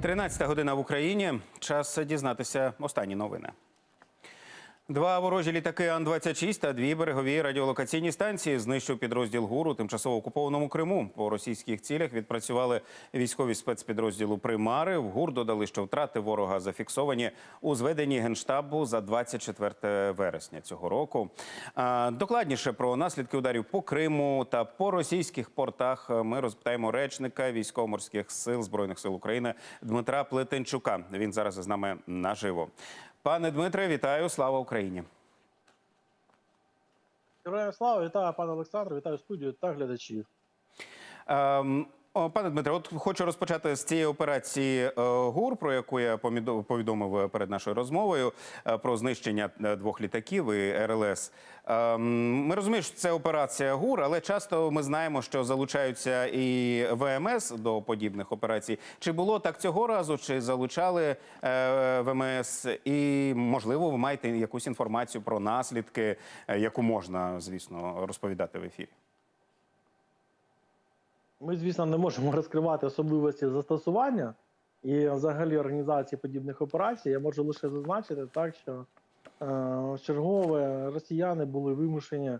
13 година в Україні. Час дізнатися останні новини. Два ворожі літаки Ан-26 та дві берегові радіолокаційні станції знищив підрозділ ГУР у тимчасово окупованому Криму. По російських цілях відпрацювали військові спецпідрозділу Примари. В ГУР додали, що втрати ворога зафіксовані у зведенні генштабу за 24 вересня цього року. Докладніше про наслідки ударів по Криму та по російських портах ми розпитаємо речника військово-морських сил збройних сил України Дмитра Плетенчука. Він зараз з нами наживо. Пане Дмитре, вітаю! Слава Україні! Героям слава, вітаю пане Олександр, вітаю студію та глядачів. Ем, Пане Дмитре, от хочу розпочати з цієї операції е, ГУР, про яку я повідомив перед нашою розмовою е, про знищення е, двох літаків і РЛС. Ем, Ми розуміємо, що це операція ГУР, але часто ми знаємо, що залучаються і ВМС до подібних операцій. Чи було так цього разу, чи залучали е, ВМС? І можливо, ви маєте якусь інформацію про наслідки, е, яку можна, звісно, розповідати в ефірі. Ми, звісно, не можемо розкривати особливості застосування і взагалі організації подібних операцій. Я можу лише зазначити так, що е, чергове росіяни були вимушені е,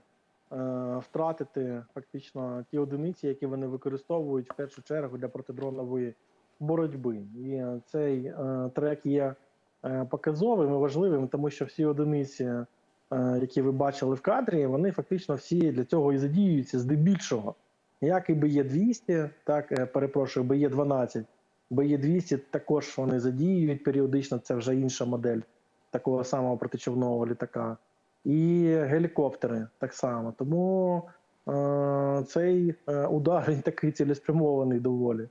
втратити фактично ті одиниці, які вони використовують в першу чергу для протидронової боротьби. І цей е, трек є е, показовим і важливим, тому що всі одиниці, е, які ви бачили в кадрі, вони фактично всі для цього і задіюються здебільшого. Як і БЄ-200, так, е, перепрошую, БЄ-12, БЄ-200 також вони задіюють періодично, це вже інша модель такого самого протичовного літака. І гелікоптери так само. Тому е, цей е, удар він такий цілеспрямований доволі.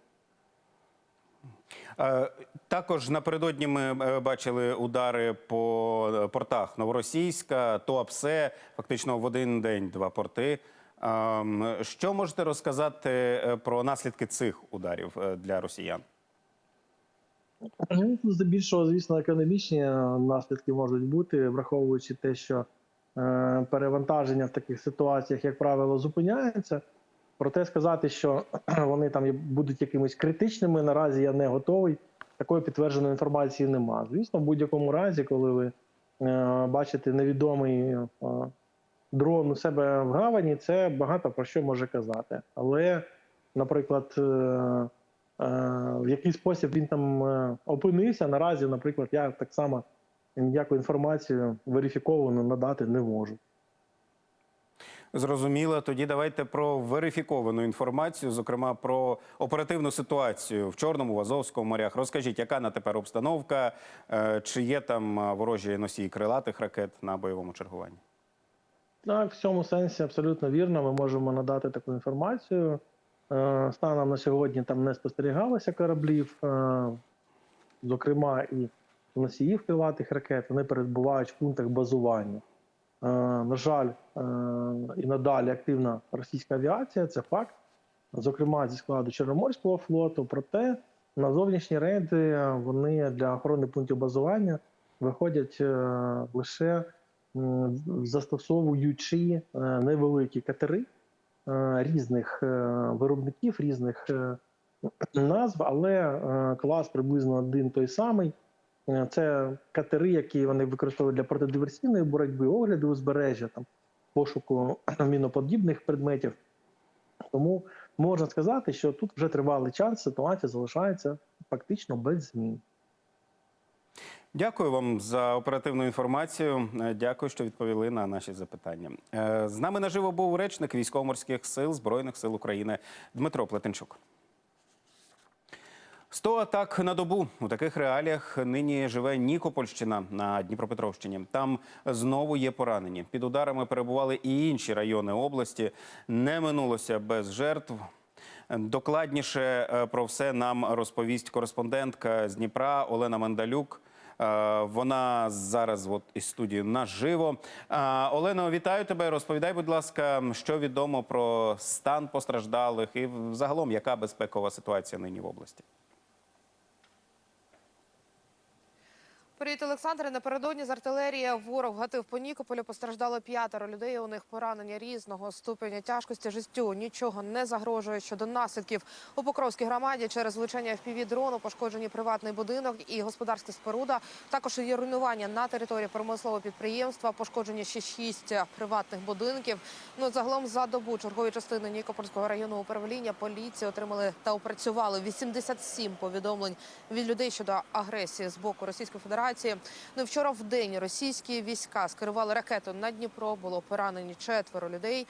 Е, Також напередодні ми бачили удари по портах Новоросійська, Туапсе, фактично в один день два порти. Що можете розказати е, про наслідки цих ударів е, для росіян? Ну, Здебільшого, звісно, економічні е, наслідки можуть бути, враховуючи те, що перевантаження в таких ситуаціях, як правило, зупиняється. Проте сказати, що вони там будуть якимись критичними, наразі я не готовий. Такої підтвердженої інформації нема. Звісно, в будь-якому разі, коли ви бачите невідомий дрон у себе в гавані, це багато про що може казати. Але, наприклад, е, е, в який спосіб він там е, опинився, наразі, наприклад, я так само ніяку інформацію верифіковану надати не можу. Зрозуміло. Тоді давайте про верифіковану інформацію, зокрема про оперативну ситуацію в Чорному, в Азовському морях. Розкажіть, яка на тепер обстановка, чи є там ворожі носії крилатих ракет на бойовому чергуванні? Так, в цьому сенсі абсолютно вірно. Ми можемо надати таку інформацію. Е, Станом на сьогодні там не спостерігалося кораблів, е, зокрема і носіїв крилатих ракет. Вони перебувають в пунктах базування. Е, На жаль, і надалі активна російська авіація, це факт, зокрема зі складу Чорноморського флоту. Проте на зовнішні рейди вони для охорони пунктів базування виходять лише застосовуючи е, невеликі катери е, різних е, виробників, різних е, назв, але е, клас приблизно один той самий. Е, Це катери, які вони використовують для протидиверсійної боротьби, огляду узбережжя, там, пошуку міноподібних предметів. Тому можна сказати, що тут вже тривалий час ситуація залишається фактично без змін. Дякую вам за оперативну інформацію. Е, Дякую, що відповіли на наші запитання. Е, З нами наживо був речник військово-морських сил Збройних сил України Дмитро Плетенчук. 100 атак на добу у таких реаліях нині живе Нікопольщина на Дніпропетровщині. Там знову є поранені. Під ударами перебували і інші райони області. Не минулося без жертв. Докладніше е, про все нам розповість кореспондентка з Дніпра Олена Мандалюк. Е, Вона зараз от із студії наживо. Е, Олено, вітаю тебе. Розповідай, будь ласка, що відомо про стан постраждалих і загалом яка безпекова ситуація нині в області. Привіт, Олександре. Напередодні з артилерії ворог гатив по Нікополю. Постраждало п'ятеро людей. У них поранення різного ступеня тяжкості. Життю нічого не загрожує щодо наслідків. У Покровській громаді через влучання впіві дрону пошкоджені приватний будинок і господарська споруда. Також є руйнування на території промислового підприємства. Пошкоджені ще шість приватних будинків. Ну загалом за добу чергові частини Нікопольського районного управління поліції отримали та опрацювали 87 повідомлень від людей щодо агресії з боку Російської Федерації. Ну і вчора в день російські війська скерували ракету на Дніпро. Було поранені четверо людей.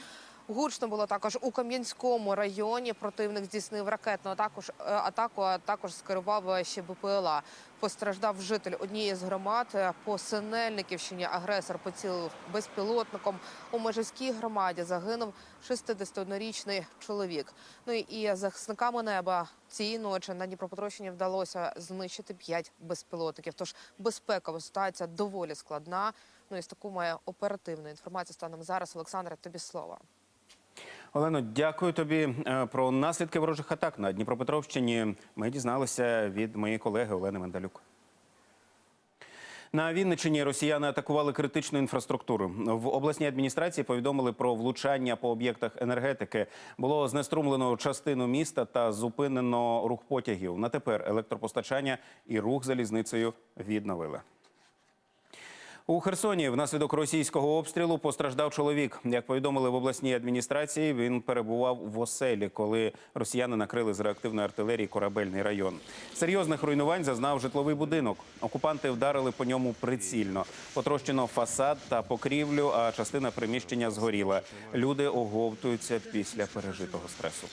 Гучно було також у Кам'янському районі. Противник здійснив ракетну атаку, е, атаку, а також скерував е, ще БПЛА. Постраждав житель однієї з громад. Е, По Синельниківщині агресор поцілив безпілотником. У Межівській громаді загинув 61-річний чоловік. Ну і захисниками неба цієї ночі на Дніпропетровщині вдалося знищити 5 безпілотників. Тож безпекова ситуація доволі складна. Ну і з таку має оперативну інформацію станом зараз. Олександре, тобі слово. Олено, дякую тобі Е, про наслідки ворожих атак на Дніпропетровщині. Ми дізналися від моєї колеги Олени Мендалюк. На Вінниччині росіяни атакували критичну інфраструктуру. В обласній адміністрації повідомили про влучання по об'єктах енергетики. Було знеструмлено частину міста та зупинено рух потягів. На тепер електропостачання і рух залізницею відновили. У Херсоні внаслідок російського обстрілу постраждав чоловік. Як повідомили в обласній адміністрації, він перебував в оселі, коли росіяни накрили з реактивної артилерії корабельний район. Серйозних руйнувань зазнав житловий будинок. Окупанти вдарили по ньому прицільно. Потрощено фасад та покрівлю, а частина приміщення згоріла. Люди оговтуються після пережитого стресу.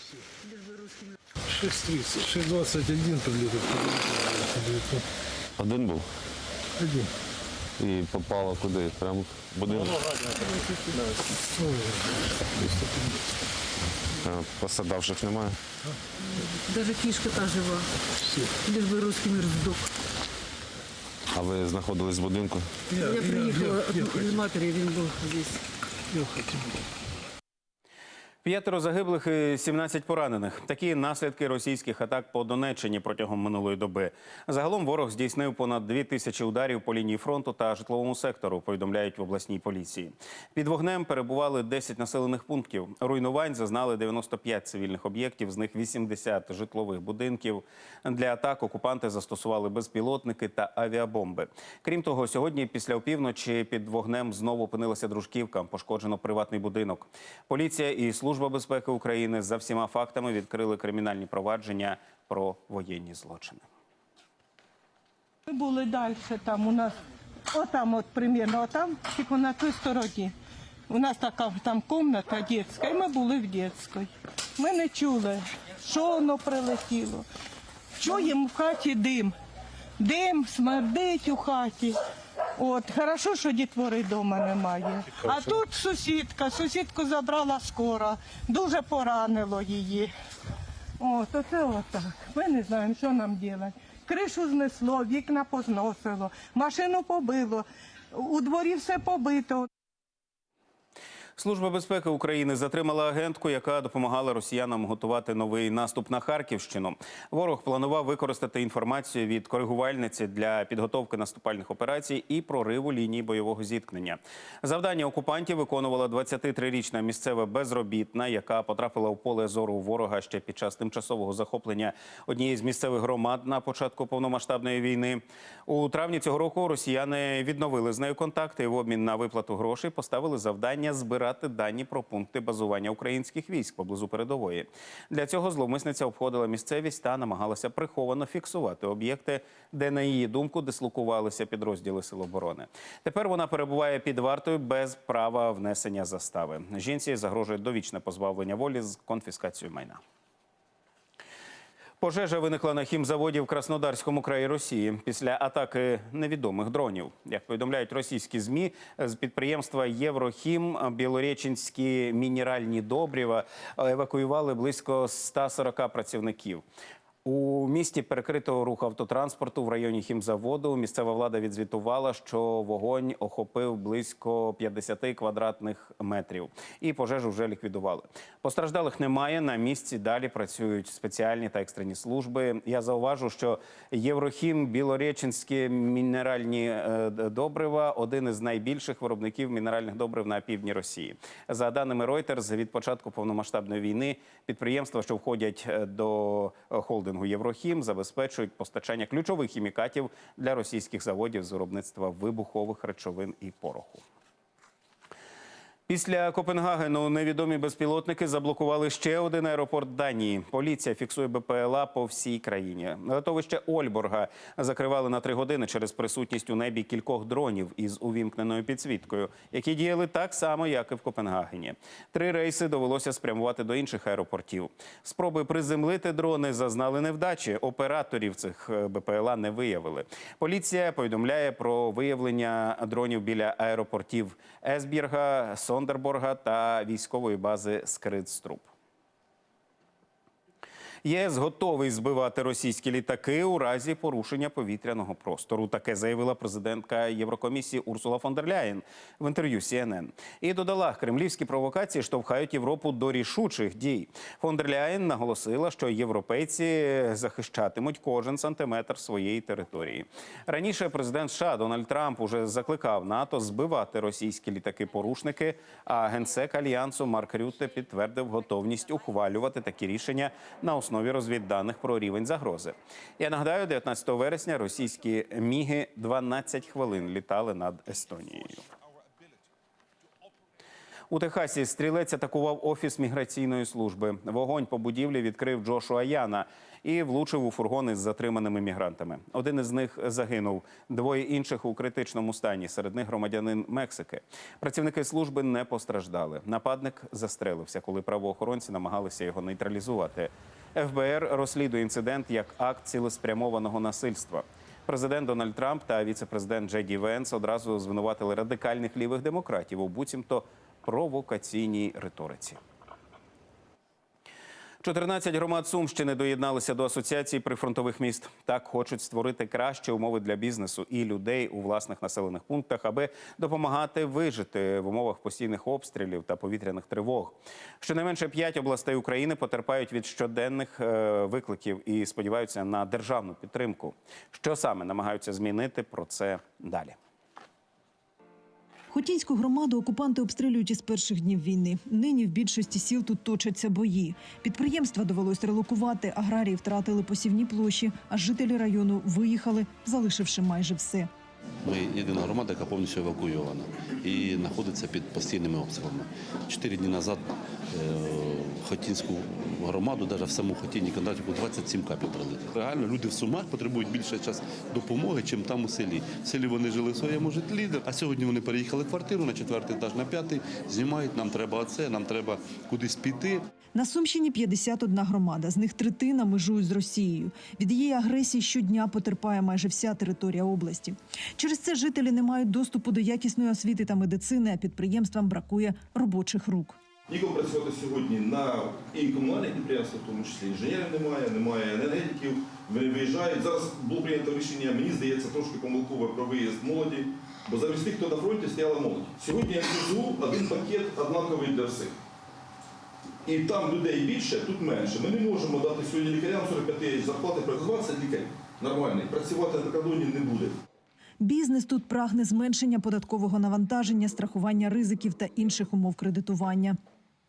6.30, 6.21 прилетел. Один був Один. І попало куди? Прямо в будинок. Посадавших немає. Навіть кішка та жива. Лишь би русський мир здох. А ви знаходились в будинку? Я, Я приїхала я, я, від матері, він був здесь. П'ятеро загиблих і 17 поранених. Такі наслідки російських атак по Донеччині протягом минулої доби. Загалом ворог здійснив понад дві тисячі ударів по лінії фронту та житловому сектору. Повідомляють в обласній поліції. Під вогнем перебували 10 населених пунктів. Руйнувань зазнали 95 цивільних об'єктів, з них 80 житлових будинків. Для атак окупанти застосували безпілотники та авіабомби. Крім того, сьогодні після опівночі під вогнем знову опинилася дружківка. Пошкоджено приватний будинок. Поліція і служба безпеки України за всіма фактами відкрили кримінальні провадження про воєнні злочини. Ми були далі там у нас, отам от примірно, отам, тільки на той стороні. У нас така там кімната дитяча, і ми були в дитячій. Ми не чули, що воно прилетіло. Чуємо в хаті дим. Дим смердить у хаті. От, хорошо, що дітвори вдома немає. А тут сусідка, сусідку забрала скоро, дуже поранило її. От, оце отак. Ми не знаємо, що нам робити. Кришу знесло, вікна позносило, машину побило, у дворі все побито. Служба безпеки України затримала агентку, яка допомагала росіянам готувати новий наступ на Харківщину. Ворог планував використати інформацію від коригувальниці для підготовки наступальних операцій і прориву лінії бойового зіткнення. Завдання окупантів виконувала 23-річна місцева безробітна, яка потрапила в поле зору ворога ще під час тимчасового захоплення однієї з місцевих громад на початку повномасштабної війни. У травні цього року росіяни відновили з нею контакти і в обмін на виплату грошей поставили завдання збирати дані про пункти базування українських військ поблизу передової. Для цього зловмисниця обходила місцевість та намагалася приховано фіксувати об'єкти, де, на її думку, дислокувалися підрозділи Сил оборони. Тепер вона перебуває під вартою без права внесення застави. Жінці загрожує довічне позбавлення волі з конфіскацією майна. Пожежа виникла на хімзаводі в Краснодарському краї Росії після атаки невідомих дронів. Як повідомляють російські змі, з підприємства Єврохім білореченські мінеральні добрива евакуювали близько 140 працівників. У місті перекрито рух автотранспорту в районі хімзаводу. Місцева влада відзвітувала, що вогонь охопив близько 50 квадратних метрів, і пожежу вже ліквідували. Постраждалих немає. На місці далі працюють спеціальні та екстрені служби. Я зауважу, що Єврохім білореченські мінеральні е, добрива один із найбільших виробників мінеральних добрив на півдні Росії. За даними Reuters, від початку повномасштабної війни підприємства, що входять е, до е, холдингу Єврохім, забезпечують постачання ключових хімікатів для російських заводів з виробництва вибухових речовин і пороху. Після Копенгагену невідомі безпілотники заблокували ще один аеропорт Данії. Поліція фіксує БПЛА по всій країні. Летовище Ольборга закривали на три години через присутність у небі кількох дронів із увімкненою підсвіткою, які діяли так само, як і в Копенгагені. Три рейси довелося спрямувати до інших аеропортів. Спроби приземлити дрони зазнали невдачі. Операторів цих е, БПЛА не виявили. Поліція повідомляє про виявлення дронів біля аеропортів Есбірга, Сондерборга та військової бази Скридструп. ЄС готовий збивати російські літаки у разі порушення повітряного простору. Таке заявила президентка Єврокомісії Урсула фон дер Ляєн в інтерв'ю CNN. І додала, кремлівські провокації штовхають Європу до рішучих дій. Фон дер Ляєн наголосила, що європейці захищатимуть кожен сантиметр своєї території. Раніше президент США Дональд Трамп уже закликав НАТО збивати російські літаки-порушники. А генсек альянсу Марк Рютте підтвердив готовність ухвалювати такі рішення на основі розвідданих про рівень загрози. Я нагадаю, 19 вересня російські міги 12 хвилин літали над Естонією. У Техасі стрілець атакував офіс міграційної служби. Вогонь по будівлі відкрив Джошуа Яна і влучив у фургон із затриманими мігрантами. Один із них загинув, двоє інших у критичному стані. Серед них громадянин Мексики. Працівники служби не постраждали. Нападник застрелився, коли правоохоронці намагалися його нейтралізувати. ФБР розслідує інцидент як акт цілеспрямованого насильства. Президент Дональд Трамп та віцепрезидент Джей Ді Венс одразу звинуватили радикальних лівих демократів у буцімто провокаційній риториці. 14 громад Сумщини доєдналися до асоціації прифронтових міст. Так хочуть створити кращі умови для бізнесу і людей у власних населених пунктах, аби допомагати вижити в умовах постійних обстрілів та повітряних тривог. Щонайменше 5 областей України потерпають від щоденних е, викликів і сподіваються на державну підтримку. Що саме намагаються змінити про це далі. Хотінську громаду окупанти обстрілюють із перших днів війни. Нині в більшості сіл тут точаться бої. Підприємства довелось релокувати, аграрії втратили посівні площі, а жителі району виїхали, залишивши майже все. Ми єдина громада, яка повністю евакуйована і знаходиться під постійними обстрілами. Чотири дні назад е, Хотінську громаду, навіть в саму Хотінні Кондратівку, 27 капів прилетіло. Реально люди в Сумах потребують більше час допомоги, чим там у селі. В селі вони жили в своєму житлі, а сьогодні вони переїхали в квартиру на четвертий етаж, на п'ятий, знімають, нам треба оце, нам треба кудись піти. На Сумщині 51 громада, з них третина межують з Росією. Від її агресії щодня потерпає майже вся територія області. Через це жителі не мають доступу до якісної освіти та медицини, а підприємствам бракує робочих рук. Нікому працювати сьогодні на і комунальних підприємствах, в тому числі інженерів немає, немає енергетиків. Виїжджають. Зараз було прийнято рішення, мені здається, трошки помилкове про виїзд молоді, бо замість тих, хто на фронті, стояла молодь. Сьогодні я МЗУ один пакет однаковий для всіх. І там людей більше, тут менше. Ми не можемо дати сьогодні лікарям 45 тисяч зарплати, працювати лікар нормальний. Працювати на кордоні не буде. Бізнес тут прагне зменшення податкового навантаження, страхування ризиків та інших умов кредитування.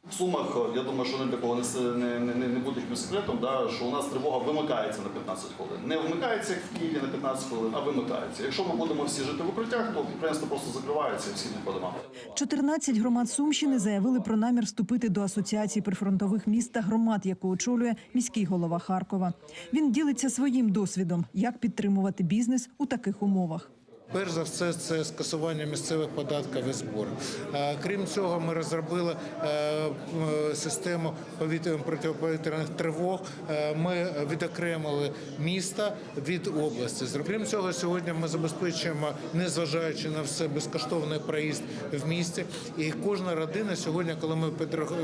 В Сумах, я думаю, що не для кого не, не, не, якимось секретом, да, що у нас тривога вимикається на 15 хвилин. Не вмикається як в Києві на 15 хвилин, а вимикається. Якщо ми будемо всі жити в укриттях, то підприємство просто закривається і всі не по домам. 14 громад Сумщини заявили про намір вступити до асоціації прифронтових міст та громад, яку очолює міський голова Харкова. Він ділиться своїм досвідом, як підтримувати бізнес у таких умовах. Перш за все, це скасування місцевих податків і зборів. Е, Крім цього, ми розробили е, систему повітряних протиповітряних тривог. Е, Ми відокремили міста від області. Крім цього, сьогодні ми забезпечуємо, незважаючи на все, безкоштовний проїзд в місті. І кожна родина сьогодні, коли ми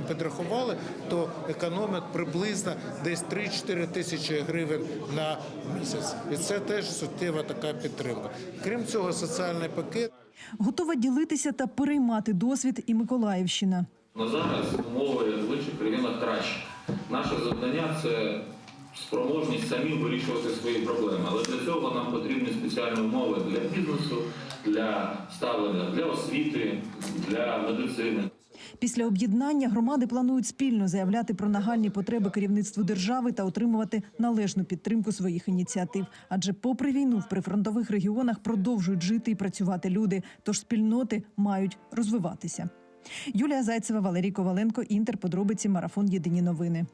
підрахували, то економить приблизно десь 3-4 тисячі гривень на місяць. І це теж суттєва така підтримка. Крім цього, соціальний пакет. Готова ділитися та переймати досвід і Миколаївщина. На зараз умови в інших регіонах краще. Наше завдання це спроможність самим вирішувати свої проблеми. Але для цього нам потрібні спеціальні умови для бізнесу, для ставлення, для освіти, для медицини. Після об'єднання громади планують спільно заявляти про нагальні потреби керівництву держави та отримувати належну підтримку своїх ініціатив. Адже, попри війну, в прифронтових регіонах продовжують жити і працювати люди, тож спільноти мають розвиватися. Юлія Зайцева, Валерій Коваленко, Інтер. Подробиці марафон. Єдині новини.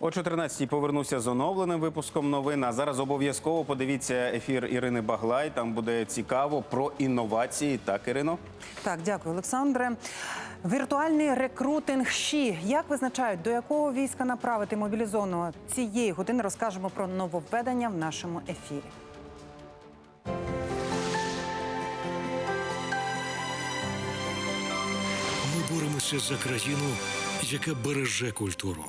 О 14-й повернуся з оновленим випуском новин. А зараз обов'язково подивіться ефір Ірини Баглай. Там буде цікаво про інновації. Так, Ірино? Так, дякую, Олександре. Віртуальний рекрутинг ЩІ. Як визначають, до якого війська направити мобілізованого цієї години розкажемо про нововведення в нашому ефірі. Ми боремося за країну, яка береже культуру.